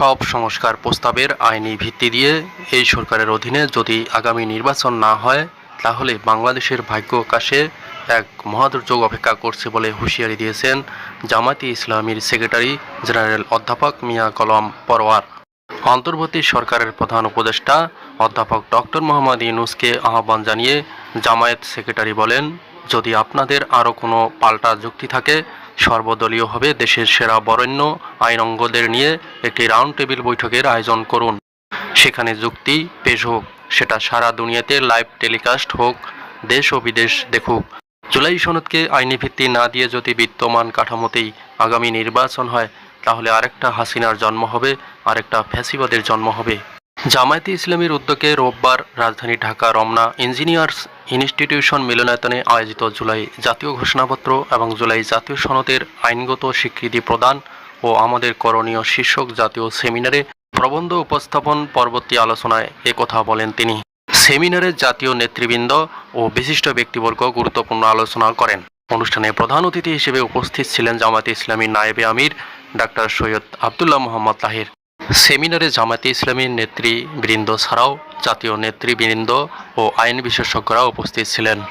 সব সংস্কার প্রস্তাবের আইনি ভিত্তি দিয়ে এই সরকারের অধীনে যদি আগামী নির্বাচন না হয়, তাহলে বাংলাদেশের ভাগ্য কাশে এক মহাদুর্যোগ অপেক্ষা করছে বলে হুঁশিয়ারি দিয়েছেন জামাতি ইসলামীর সেক্রেটারি জেনারেল অধ্যাপক মিয়া কলম পরওয়ার অন্তর্বর্তী সরকারের প্রধান উপদেষ্টা অধ্যাপক ডক্টর মোহাম্মদ ইউনুসকে আহ্বান জানিয়ে জামায়াত সেক্রেটারি বলেন যদি আপনাদের আরও কোনো পাল্টা যুক্তি থাকে সর্বদলীয়ভাবে দেশের সেরা বরেণ্য আইনজ্ঞদের নিয়ে একটি রাউন্ড টেবিল বৈঠকের আয়োজন করুন। সেখানে যুক্তি, পেশ হোক, সেটা সারা দুনিয়াতে লাইভ টেলিকাস্ট হোক, দেশ ও বিদেশ দেখুক। জুলাই সনদকে আইনি ভিত্তি না দিয়ে যদি বিদ্যমান কাঠামোতেই আগামী নির্বাচন হয়, তাহলে আরেকটা হাসিনার জন্ম হবে, আরেকটা ফ্যাসিবাদের জন্ম হবে। জামায়াতে ইসলামীর উদ্যোগে রোববার রাজধানী ঢাকা রমনা ইঞ্জিনিয়ার্স ইনস্টিটিউশন মিলনায়তনে আয়োজিত জুলাই জাতীয় ঘোষণাপত্র এবং জুলাই জাতীয় সনদের আইনগত স্বীকৃতি প্রদান ও আমাদের করণীয় শীর্ষক জাতীয় সেমিনারে প্রবন্ধ উপস্থাপন পরবর্তী আলোচনায় একথা বলেন তিনি। সেমিনারে জাতীয় নেতৃবৃন্দ ও বিশিষ্ট ব্যক্তিবর্গ গুরুত্বপূর্ণ আলোচনা করেন। অনুষ্ঠানে প্রধান অতিথি হিসেবে উপস্থিত ছিলেন জামায়াতে ইসলামী নায়েবে আমির, ডাক্তার সৈয়দ আবদুল্লাহ মোহাম্মদ তাহির। সেমিনারে জামাতে ইসলামীর নেতৃবৃন্দ ছাড়াও জাতীয় নেতৃবৃন্দ ও আইন বিশেষজ্ঞরা উপস্থিত ছিলেন।